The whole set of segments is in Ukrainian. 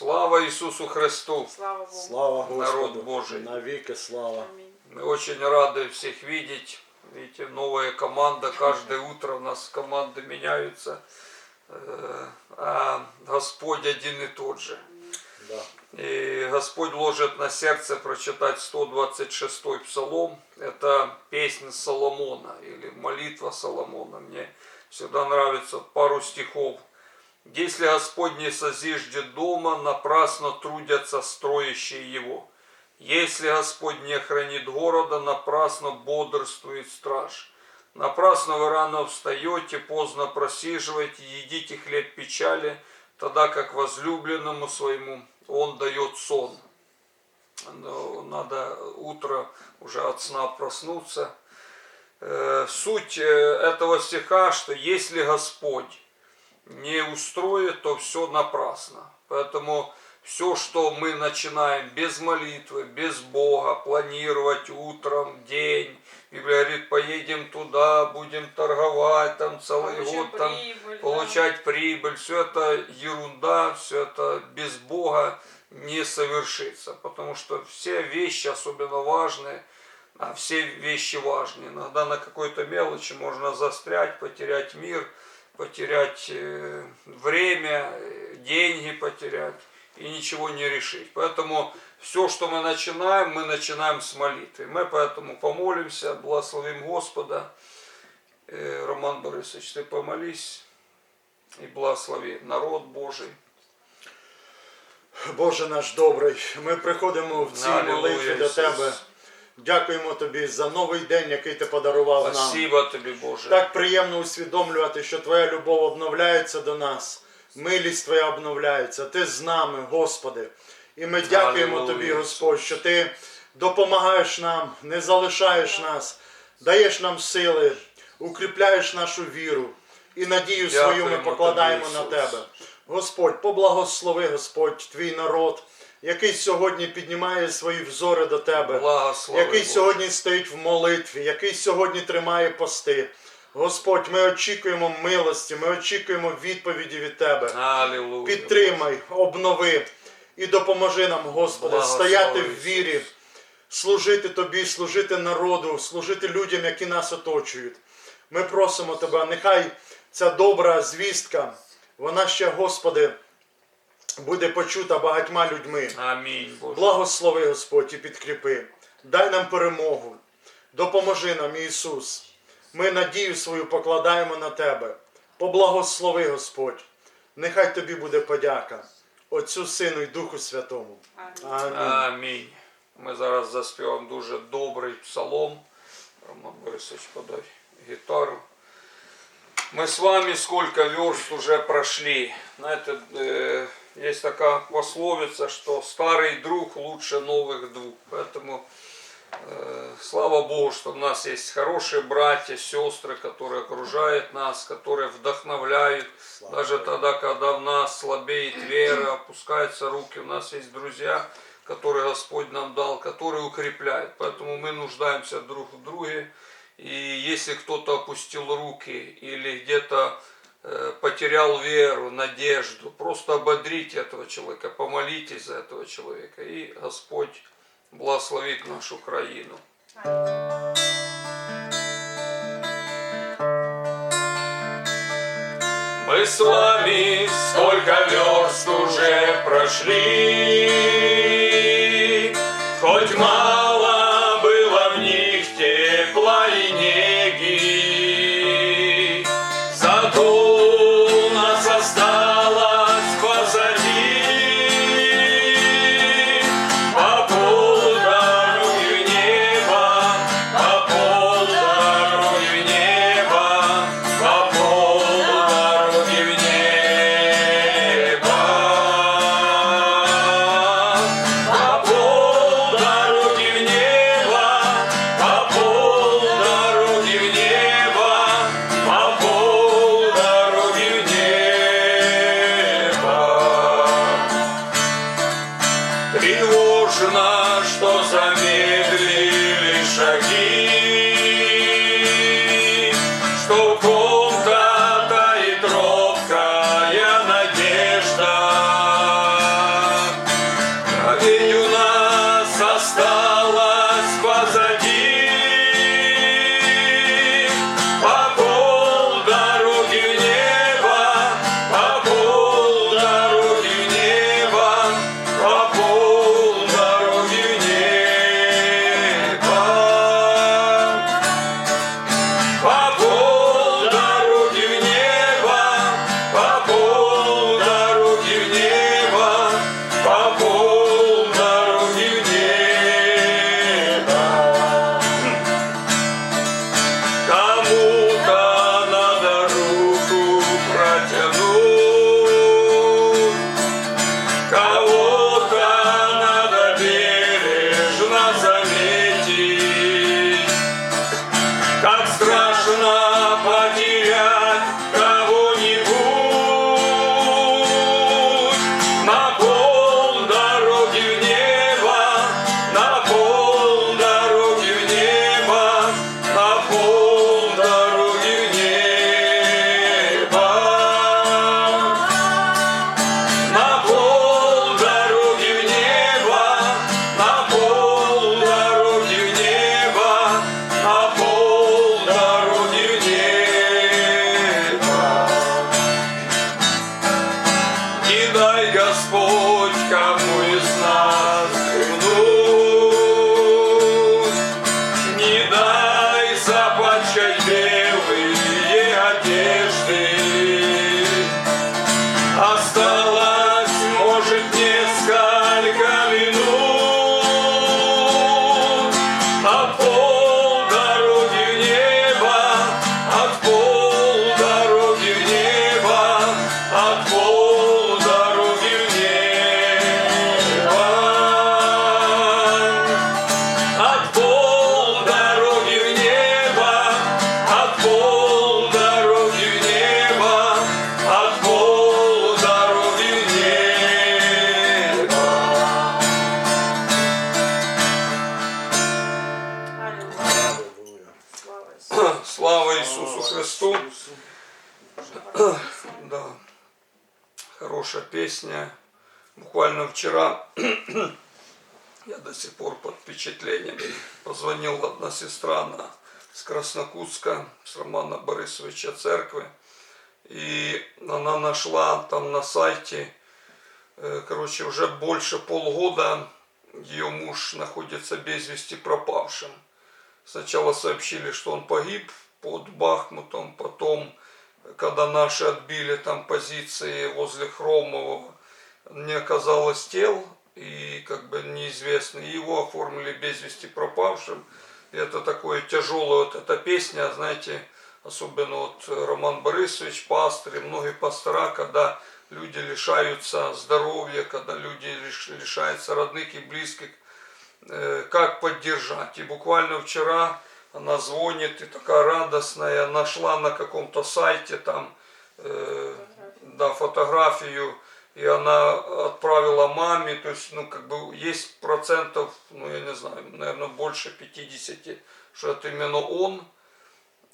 Слава Иисусу Христу! Слава Богу. Слава Господу. Народ Божий. Навіки слава. Аминь. Мы очень рады всех видеть. Видите, новая команда. Каждое утро у нас команды меняются. Э, А Господь один и тот же. Да. И Господь ложит на сердце прочитать 126 псалом. Это песня Соломона или молитва Соломона. Мне всегда нравится пару стихов. Если Господь не созиждет дома, напрасно трудятся строящие его. Если Господь не хранит города, напрасно бодрствует страж. Напрасно вы рано встаете, поздно просиживаете, едите хлеб печали, тогда как возлюбленному своему он дает сон. Надо утро уже от сна проснуться. Э, Суть э, этого стиха, что если Господь не устроит, то все напрасно. Поэтому все, что мы начинаем без молитвы, без Бога, планировать утром, день, Библия говорит, поедем туда, будем торговать там целый Получим год, там, прибыль, да. получать прибыль, все это ерунда, все это без Бога не совершится. Потому что все вещи, особенно важные, а все вещи важны. Иногда на какой-то мелочи можно застрять, потерять мир, потерять э, время, э, деньги потерять и ничего не решить. Поэтому все, что мы начинаем, мы начинаем с молитвы. Мы поэтому помолимся, благословим Господа. Э, Роман Борисович, ты помолись и благослови народ Божий. Боже наш добрий, ми приходимо в цій Алілуя, молитві до Ісус. Тебе. Дякуємо Тобі за новий день, який ти подарував нам. Спасибо тобі, Боже. Так приємно усвідомлювати, що Твоя любов обновляється до нас, милість Твоя обновляється. Ти з нами, Господи. І ми дякуємо. Тобі, Господь, що Ти допомагаєш нам, не залишаєш нас, даєш нам сили, укріпляєш нашу віру і надію свою ми покладаємо тобі, на Тебе. Господь, поблагослови, Господь, твій народ, який сьогодні піднімає свої взори до Тебе Благослови, який Боже. сьогодні стоїть в молитві, який сьогодні тримає пости. Господь, ми очікуємо милості, ми очікуємо відповіді від Тебе. Алілуя. Підтримай, обнови і допоможи нам, Господи, Благослови, стояти в вірі, служити Тобі, служити народу, служити людям, які нас оточують. Ми просимо Тебе, нехай ця добра звістка, вона ще, Господи, буде почута багатьма людьми. Амінь, Боже. Благослови, Господь, і підкріпи. Дай нам перемогу. Допоможи нам, Ісус. Ми надію свою покладаємо на Тебе. Поблагослови, Господь. Нехай Тобі буде подяка. Отцю Сину і Духу Святому. Амінь. Амінь. Ми зараз заспіваємо дуже добрий псалом. Роман Борисович, подай гитару. Мы с вами сколько верст уже прошли. Знаете, э, есть такая пословица, что старый друг лучше новых двух. Поэтому э, слава Богу, что у нас есть хорошие братья, сестры, которые окружают нас, которые вдохновляют. Слава Даже Богу. тогда, когда в нас слабеет вера, опускаются руки, у нас есть друзья, которые Господь нам дал, которые укрепляют. Поэтому мы нуждаемся друг в друге. И если кто-то опустил руки или где-то потерял веру, надежду, просто ободрите этого человека, помолитесь за этого человека. И Господь благословит нашу краину. Мы с вами столько верст уже прошли, Хоть мало хорошая песня. Буквально вчера я до сих пор под впечатлением. Позвонила одна сестра на, с Краснокутска, с Романа Борисовича церкви. И она нашла там на сайте, э, короче, уже больше полгода ее муж находится без вести пропавшим. Сначала сообщили, что он погиб под Бахмутом, потом, когда наши отбили там позиции возле Хромового, не оказалось тел, и как бы неизвестно, его оформили без вести пропавшим. И это такое тяжелое, вот эта песня, знаете, особенно вот Роман Борисович, пастор и многие пастора, когда люди лишаются здоровья, когда люди лиш- лишаются родных и близких, э, как поддержать. И буквально вчера она звонит и такая радостная, нашла на каком-то сайте там э, да, фотографию, и она отправила маме, то есть, ну, как бы есть процентов, ну, я не знаю, наверное, больше 50, что это именно он,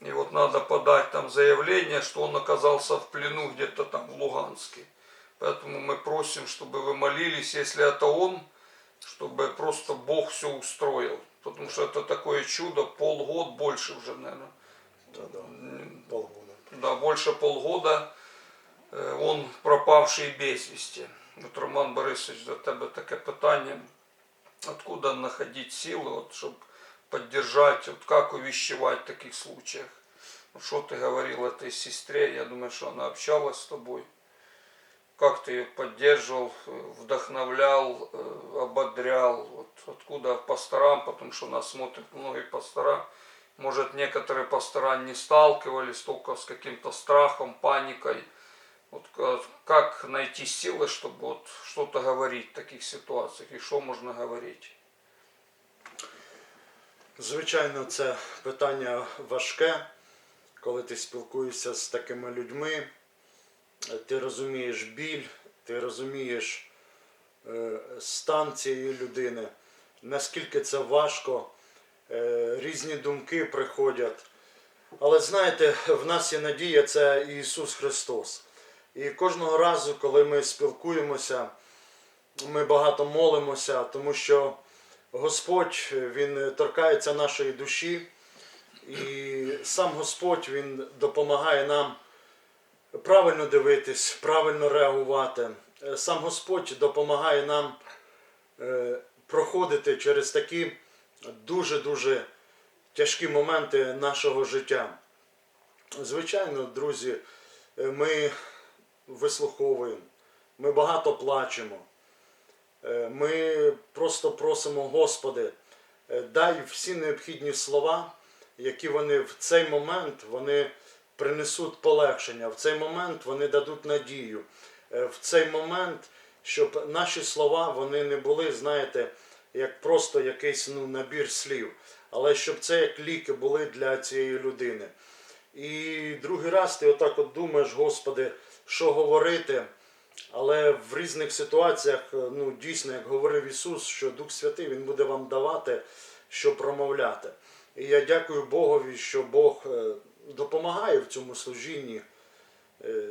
и вот надо подать там заявление, что он оказался в плену где-то там в Луганске. Поэтому мы просим, чтобы вы молились, если это он, чтобы просто Бог все устроил. Потому что это такое чудо, полгода больше уже, наверное. Та-да. Полгода. Да, больше полгода е, он пропавший без вести. От Роман Борисович, до тебе таке питання. Откуда находить силы, вот, чтобы поддержать, вот как увещевать в таких случаях? Вот что ты говорил этой сестре, я думаю, что она общалась с тобой. Как ты ее поддерживал, э, вдохновлял, э, ободрял? Вот откуда пасторам, потому что нас смотрят многие пастора. Может, некоторые пастора не сталкивались только с каким-то страхом, паникой. Вот ка- как найти силы, чтобы вот что-то говорить в таких ситуациях и что можно говорить? Звичайно, це питання важке, коли ти спілкуєшся з такими людьми, ти розумієш біль, ти розумієш е, стан цієї людини, наскільки це важко, е, різні думки приходять. Але знаєте, в нас є надія, це Ісус Христос. І кожного разу, коли ми спілкуємося, ми багато молимося, тому що Господь Він торкається нашої душі, і сам Господь Він допомагає нам правильно дивитись, правильно реагувати. Е, Сам Господь допомагає нам е, проходити через такі дуже-дуже тяжкі моменти нашого життя. Звичайно, друзі, е, ми вислуховуємо, ми багато плачемо. Ми просто просимо, Господи, дай всі необхідні слова, які вони в цей момент вони принесуть полегшення, в цей момент вони дадуть надію, Е, в цей момент, щоб наші слова вони не були, знаєте, як просто якийсь ну, набір слів, але щоб це як ліки були для цієї людини. І другий раз ти отак от думаєш, Господи, що говорити. Але в різних ситуаціях, е, ну дійсно, як говорив Ісус, що Дух Святий Він буде вам давати, що промовляти. І я дякую Богові, що Бог е, допомагає в цьому служінні, е,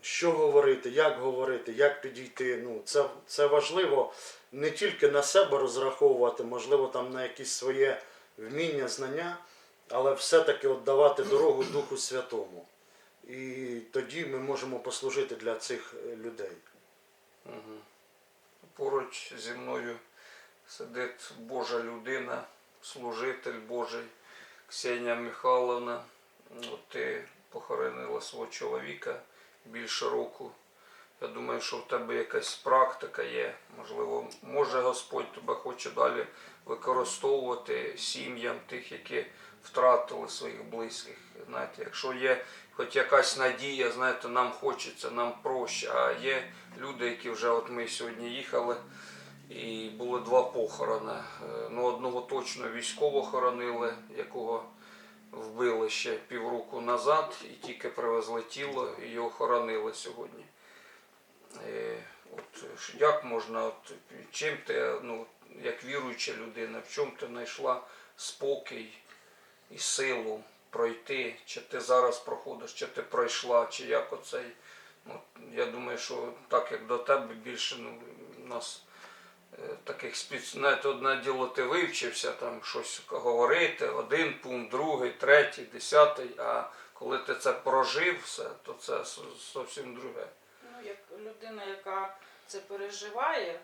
що говорити, як говорити, як підійти. Ну, це, це важливо не тільки на себе розраховувати, можливо, там на якісь своє вміння, знання, але все-таки давати дорогу Духу Святому. І тоді ми можемо послужити для цих е, людей. поруч зі мною сидить Божа людина, служитель Божий Ксенія Михайловна. От ти похоронила свого чоловіка більше року. Я думаю, що в тебе якась практика є. Можливо, може Господь тебе хоче далі використовувати сім'ям тих, які втратили своїх близьких. Знаєте, якщо є хоч якась надія, знаєте, нам хочеться, нам проще. А є люди, які вже от ми сьогодні їхали, і були два похорони. Е, Ну, одного точно військово хоронили, якого вбили ще півроку назад, і тільки привезли тіло, і його хоронили сьогодні. Е, От як можна, от, чим ти, ну, як віруюча людина, в чому ти знайшла спокій і силу пройти, чи ти зараз проходиш, чи ти пройшла, чи як оцей. Ну, я думаю, що так як до тебе більше ну, нас таких спец... одне діло ти вивчився, там щось говорити, один пункт, другий, третій, десятий, а коли ти це прожив все, то це зовсім друге. Ну, як людина, яка це переживає,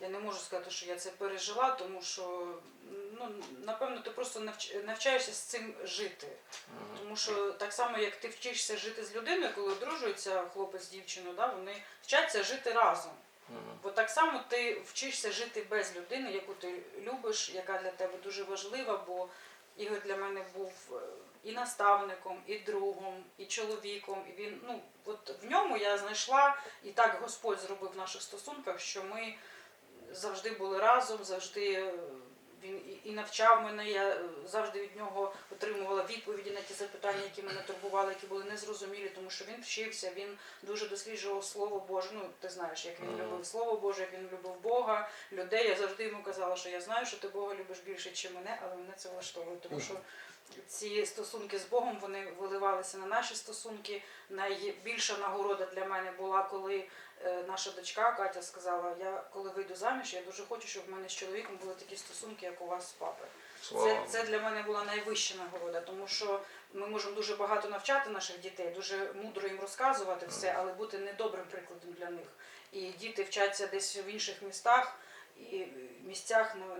я не можу сказати, що я це пережила, тому що ну, напевно ти просто навч- навчаєшся з цим жити. Тому що так само, як ти вчишся жити з людиною, коли одружується хлопець з дівчиною, да, вони вчаться жити разом. Бо так само ти вчишся жити без людини, яку ти любиш, яка для тебе дуже важлива, бо Ігор для мене був е, і наставником, і другом, і чоловіком. І він, ну, от в ньому я знайшла, і так Господь зробив в наших стосунках, що ми завжди були разом, завжди е, він і- навчав мене. Я е, завжди від нього отримувала відповіді на ті запитання, які мене турбували, які були незрозумілі, тому що він вчився, він дуже досліджував Слово Боже. Ну, ти знаєш, як він любив Слово Боже, як він любив Бога, людей. Я завжди йому казала, що я знаю, що ти Бога любиш більше, ніж мене, але мене це влаштовує, тому що. Ці стосунки з Богом вони виливалися на наші стосунки. Найбільша нагорода для мене була, коли е, наша дочка Катя сказала: Я коли вийду заміж, я дуже хочу, щоб в мене з чоловіком були такі стосунки, як у вас з папою. Це, це для мене була найвища нагорода, тому що ми можемо дуже багато навчати наших дітей, дуже мудро їм розказувати все, але бути недобрим прикладом для них. І діти вчаться десь в інших містах і місцях, е,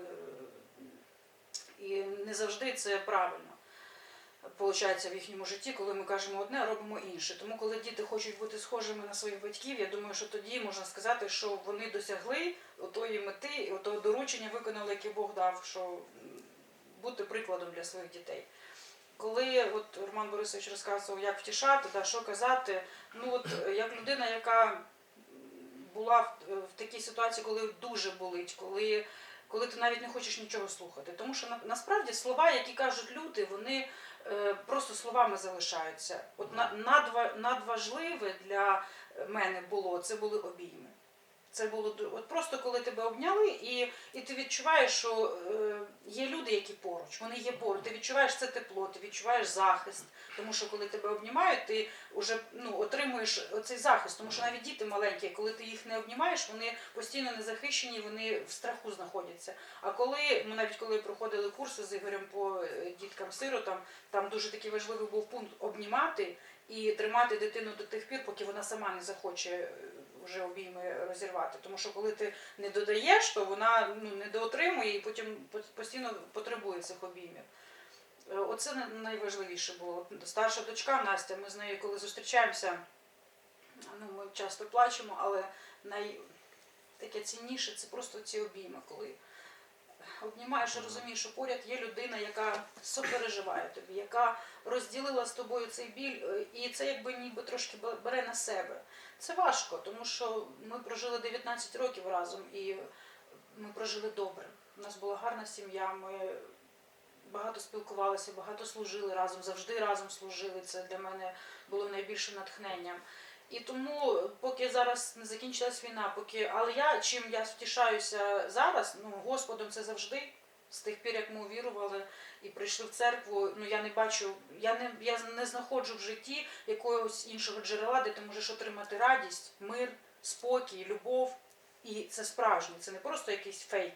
і не завжди це правильно. Получається в їхньому житті, коли ми кажемо одне, а робимо інше. Тому, коли діти хочуть бути схожими на своїх батьків, я думаю, що тоді можна сказати, що вони досягли тої мети, того доручення виконали, яке Бог дав, що бути прикладом для своїх дітей. Коли от Роман Борисович розказував, як втішати, да, що казати, ну от е, як людина, яка була в, в такій ситуації, коли дуже болить, коли, коли ти навіть не хочеш нічого слухати. Тому що на, насправді слова, які кажуть люди, вони е, просто словами залишаються. От надва, надважливе для мене було це були обійми. Це було от просто коли тебе обняли, і, і ти відчуваєш, що е, є люди, які поруч, вони є поруч. Ти відчуваєш це тепло, ти відчуваєш захист. Тому що коли тебе обнімають, ти вже ну, отримуєш цей захист. Тому що навіть діти маленькі, коли ти їх не обнімаєш, вони постійно не захищені, вони в страху знаходяться. А коли ми навіть коли проходили курси з Ігорем по е, діткам-сиротам, там дуже такий важливий був пункт обнімати і тримати дитину до тих пір, поки вона сама не захоче е, вже обійми розірвати. Тому що коли ти не додаєш, то вона ну, не доотримує і потім постійно потребує цих обіймів. Е, Оце найважливіше було. Старша дочка Настя, ми з нею коли зустрічаємося, ну, ми часто плачемо, але най... таке цінніше це просто ці обійми, коли обнімаєш і розумієш, що поряд є людина, яка сопереживає тобі, яка розділила з тобою цей біль, е, і це якби ніби трошки бере на себе. Це важко, тому що ми прожили 19 років разом і ми прожили добре. У нас була гарна сім'я, ми багато спілкувалися, багато служили разом, завжди разом служили. Це для мене було найбільшим натхненням. І тому, поки зараз не закінчилась війна, поки але я чим я втішаюся зараз, ну Господом це завжди. З тих пір, як ми увірували і прийшли в церкву, ну я не бачу, я не я не знаходжу в житті якогось іншого джерела, де ти можеш отримати радість, мир, спокій, любов. І це справжнє, це не просто якийсь фейк,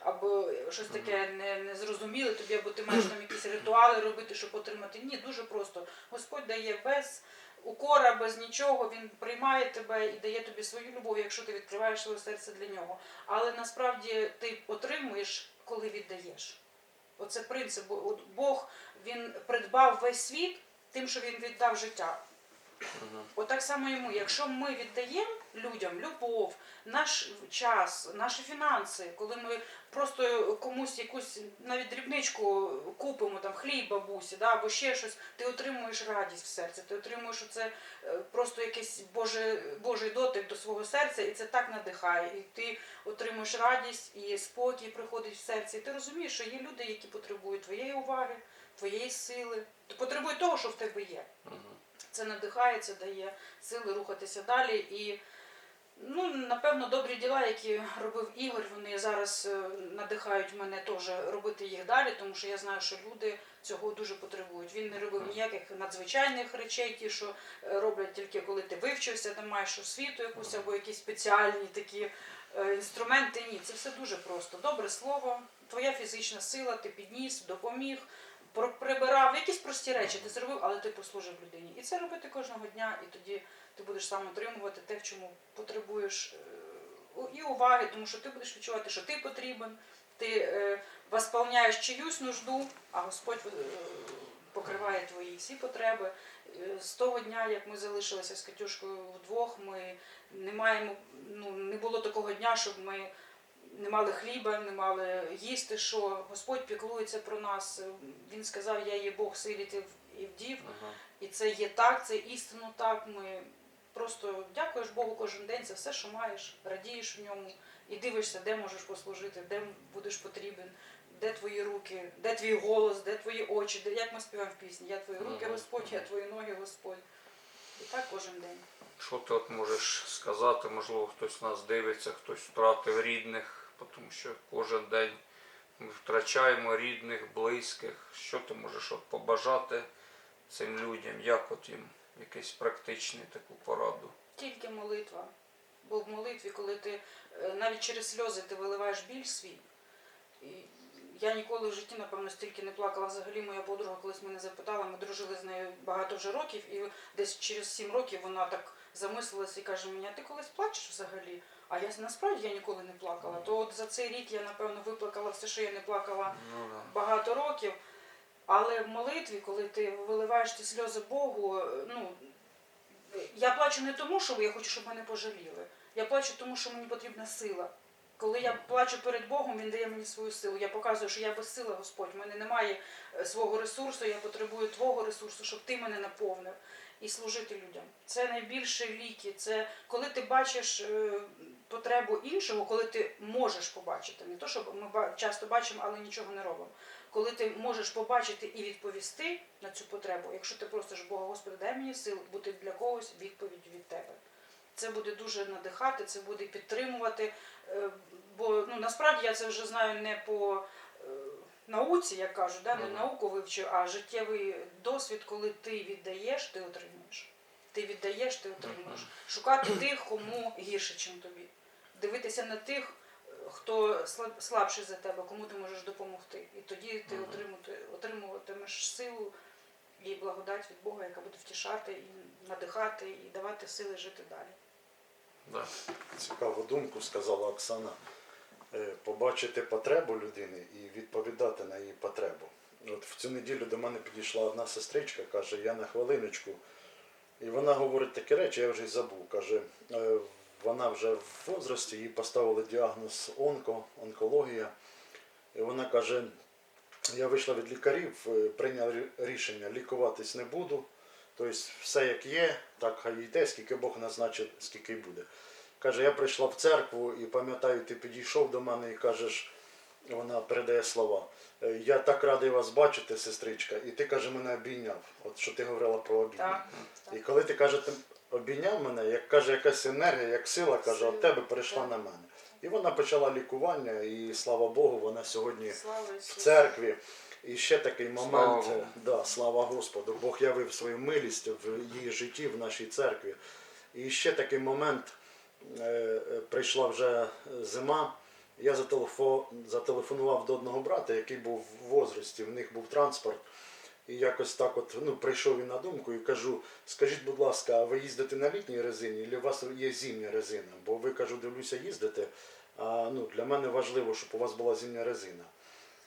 або щось таке не, незрозуміле тобі, або ти маєш там якісь ритуали робити, щоб отримати. Ні, дуже просто. Господь дає без, укора, без нічого. Він приймає тебе і дає тобі свою любов, якщо ти відкриваєш своє серце для нього. Але насправді ти отримуєш, коли віддаєш. Оце принцип. От Бог він придбав весь світ тим, що він віддав життя. Отак само йому, якщо ми віддаємо людям любов, наш час, наші фінанси, коли ми просто комусь якусь навіть дрібничку купимо, там хліб бабусі, да, або ще щось, ти отримуєш радість в серці, ти отримуєш оце е, просто якийсь Боже, Божий дотик до свого серця, і це так надихає. І ти отримуєш радість, і спокій приходить в серце. І ти розумієш, що є люди, які потребують твоєї уваги, твоєї сили, потребують того, що в тебе є. Це надихає, це дає сили рухатися далі. І ну, напевно, добрі діла, які робив Ігор, вони зараз е, надихають мене теж робити їх далі, тому що я знаю, що люди цього дуже потребують. Він не робив ніяких надзвичайних речей, ті, що е, роблять тільки коли ти вивчився, ти маєш освіту якусь або якісь спеціальні такі е, інструменти. Ні, це все дуже просто. Добре слово, твоя фізична сила, ти підніс, допоміг прибирав, якісь прості речі ти зробив, але ти послужив людині. І це робити кожного дня, і тоді ти будеш сам отримувати те, в чому потребуєш е, і уваги, тому що ти будеш відчувати, що ти потрібен, ти е, восполняєш чиюсь нужду, а Господь е, покриває твої всі потреби. З того дня, як ми залишилися з Катюшкою вдвох, ми не маємо, ну не було такого дня, щоб ми не мали хліба, не мали їсти, що Господь піклується про нас. Він сказав, я є Бог силі і вдів. І це є так, це істинно так. Ми просто дякуєш Богу кожен день за все, що маєш, радієш в ньому і дивишся, де можеш послужити, де будеш потрібен, де твої руки, де твій голос, де твої очі, де як ми співаємо в пісні. Я твої руки, Господь, я твої ноги, Господь. І так кожен день. Що ти от можеш сказати? Можливо, хтось нас дивиться, хтось втратив рідних, тому що кожен день ми втрачаємо рідних, близьких. Що ти можеш от побажати цим людям? Як от їм якийсь практичний таку пораду? Тільки молитва. Бо в молитві, коли ти е, навіть через сльози ти виливаєш біль свій. І я ніколи в житті, напевно, стільки не плакала. Взагалі моя подруга колись мене запитала, ми дружили з нею багато вже років, і десь через сім років вона так замислилася і каже мені, а ти колись плачеш взагалі? А я насправді я ніколи не плакала. То от за цей рік я, напевно, виплакала все, що я не плакала Ну, багато років. Але в молитві, коли ти виливаєш ті сльози Богу, ну я плачу не тому, що я хочу, щоб мене пожаліли. Я плачу тому, що мені потрібна сила. Коли я плачу перед Богом, Він дає мені свою силу. Я показую, що я безсила, Господь. У мене немає е, свого ресурсу, я потребую Твого ресурсу, щоб ти мене наповнив і служити людям. Це найбільше ліки. Це коли ти бачиш е, потребу іншого, коли ти можеш побачити. Не то, що ми часто бачимо, але нічого не робимо. Коли ти можеш побачити і відповісти на цю потребу, якщо ти просиш Бога, Господи, дай мені сил бути для когось відповіддю від тебе. Це буде дуже надихати, це буде підтримувати. е, Бо ну, насправді я це вже знаю не по е, науці, як кажуть, да? не Мгм. науку вивчу, а життєвий досвід, коли ти віддаєш, ти отримуєш. Ти віддаєш, ти отримуєш. Шукати тих, кому гірше, ніж тобі. Дивитися на тих, хто слаб- слабший за тебе, кому ти можеш допомогти. І тоді ти отримати, отримуватимеш силу і благодать від Бога, яка буде втішати і надихати, і давати сили жити далі. Да. Цікаву думку сказала Оксана. Е, Побачити потребу людини і відповідати на її потребу. От в цю неділю до мене підійшла одна сестричка, каже, я на хвилиночку. І вона говорить такі речі, я вже й забув. Каже, е, вона вже в возрасті, їй поставили діагноз онко, онкологія. І вона каже, я вийшла від лікарів, е, прийняла рішення, лікуватись не буду. Тобто все як є, так хай йде, скільки Бог назначив, скільки й буде. Каже, я прийшла в церкву і пам'ятаю, ти підійшов до мене і кажеш, вона передає слова. «Е, Я так радий вас бачити, сестричка, і ти каже, мене обійняв. От що ти говорила про обійняв. Так, І коли ти каже, ти обійняв мене, як каже якась енергія, як сила, каже, Сила, от тебе перейшла так. на мене. І вона почала лікування, і слава Богу, вона сьогодні Слава в церкві. І ще такий момент, Богу. да, слава Господу, Бог явив свою милість в її житті, в нашій церкві. І ще такий момент, е, прийшла вже зима. Я зателефо- зателефонував до одного брата, який був в возрасті, в них був транспорт. І якось так от ну, прийшов він на думку і кажу: скажіть, будь ласка, а ви їздите на літній резині, чи у вас є зимня резина? Бо ви кажу, дивлюся, їздите. А ну, для мене важливо, щоб у вас була зимня резина.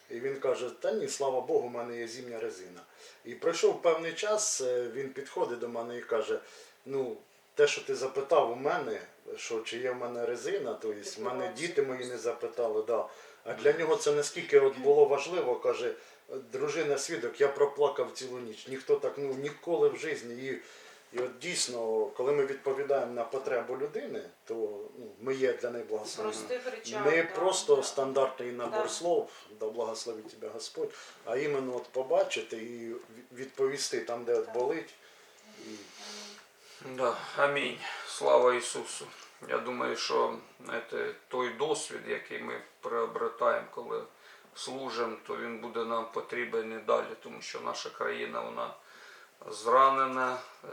І він каже: Та ні, слава Богу, у мене є зимня резина. І пройшов певний час, е, він підходить до мене і каже: ну, те, що ти запитав у мене, що чи є в мене резина, то є, в мене діти мої не запитали. Да. А для нього це наскільки от було важливо, каже, дружина свідок, я проплакав цілу ніч. Ніхто так ну ніколи в житті. І, і от дійсно, коли ми відповідаємо на потребу людини, то ну, ми є для неї речах. Не да, просто да. стандартний набор Да. слов, да благословить тебе Господь, а іменно от побачити і відповісти там, де от болить. І Да, амінь. Слава Ісусу. Я думаю, що знаєте, той досвід, який ми приобретаємо, коли служимо, то він буде нам потрібен і далі, тому що наша країна вона зранена, е,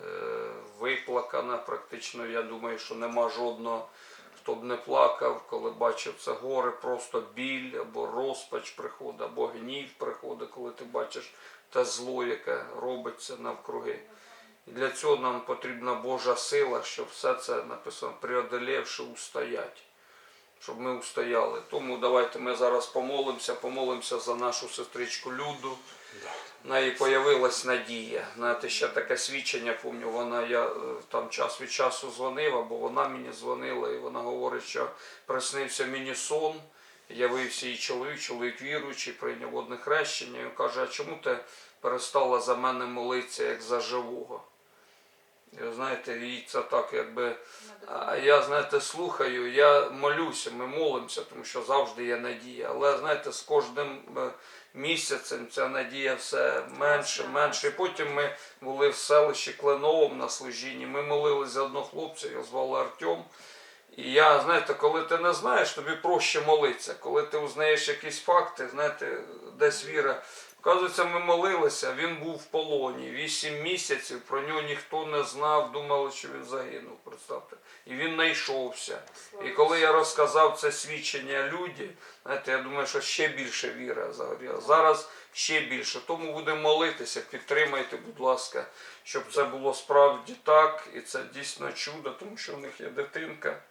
виплакана. Практично я думаю, що нема жодного, хто б не плакав, коли бачив це горе, просто біль або розпач приходить, або гнів приходить, коли ти бачиш те зло, яке робиться навкруги. І для цього нам потрібна Божа сила, щоб все це написано, преодолівши, устоять. Щоб ми устояли. Тому давайте ми зараз помолимося, помолимося за нашу сестричку Люду. В неї появилась надія. Знаєте, ще таке свідчення, пам'ятаю, вона я е, там час від часу дзвонив, або вона мені дзвонила, і вона говорить, що приснився мені сон, явився її чоловік, чоловік віруючий, прийняв одне хрещення. І каже, а чому ти перестала за мене молитися як за живого? І знаєте, їй це так, якби. А я, знаєте, слухаю, я молюся, ми молимося, тому що завжди є надія. Але знаєте, з кожним е, місяцем ця надія все менше, менше. І потім ми були в селищі Кленовому на служінні. Ми молились за одного хлопця, його звали Артем. І я, знаєте, коли ти не знаєш, тобі проще молитися. Коли ти узнаєш якісь факти, знаєте, десь віра. Вказується, ми молилися, він був в полоні. Вісім місяців, про нього ніхто не знав, думали, що він загинув. Представте. І він знайшовся. І коли я розказав це свідчення люди, знаєте, я думаю, що ще більше віра загоріла. Зараз ще більше. Тому будемо молитися, підтримайте, будь ласка, щоб це було справді так. І це дійсно чудо, тому що в них є дитинка.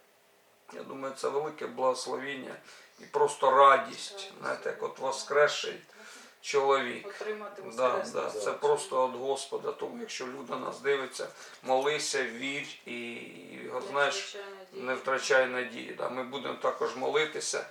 Я думаю, це велике благословіння і просто радість. Знаєте, як от воскресший чоловік. Отримати Да, да, це просто від Господа. Тому якщо люда нас дивиться, молися, вір і, і знаєш, не втрачай надії. Да. Ми будемо також молитися.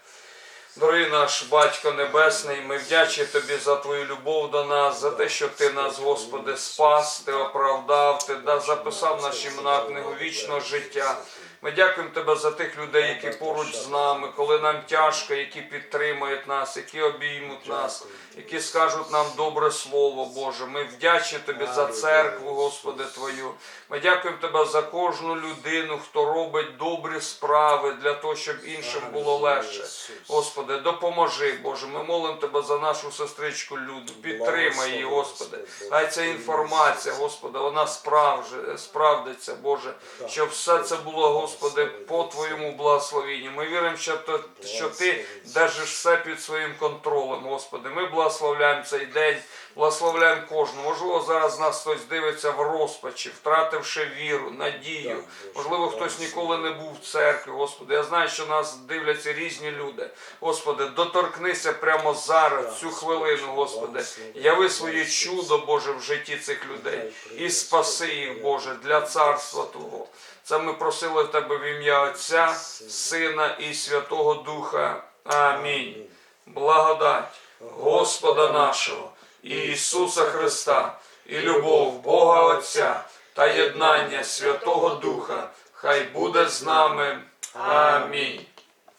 Дорогий наш Батько Небесний, ми вдячні Тобі за Твою любов до нас, за те, що Ти нас, Господи, спас, Ти оправдав, Ти да- записав наші імена книгу вічного життя. Ми дякуємо Тебе за тих людей, які поруч з нами, коли нам тяжко, які підтримують нас, які обіймуть нас, які скажуть нам добре слово, Боже. Ми вдячні Тобі за церкву, Господи Твою. Ми дякуємо Тебе за кожну людину, хто робить добрі справи для того, щоб іншим було легше. Господи, допоможи, Боже. Ми молимо Тебе за нашу сестричку Люду. Підтримай її, Господи. Хай ця інформація, Господи, вона справдиться, Боже, щоб все це було, Господи, по Твоєму благословенню. Ми віримо, що, то, що Ти держиш все під своїм контролем, Господи. Ми благословляємо цей день, благословляємо кожного. Можливо, зараз нас хтось дивиться в розпачі, втративши віру, надію. Можливо, хтось ніколи не був в церкві, Господи. Я знаю, що нас дивляться різні люди. Господи, доторкнися прямо зараз, цю хвилину, Господи. Яви своє чудо, Боже, в житті цих людей. І спаси їх, Боже, для царства Твого. Це ми просили в Тебе в ім'я Отця, Сина і Святого Духа. Амінь. Благодать Господа нашого, і Ісуса Христа, і любов Бога Отця та єднання Святого Духа, хай буде з нами. Амінь.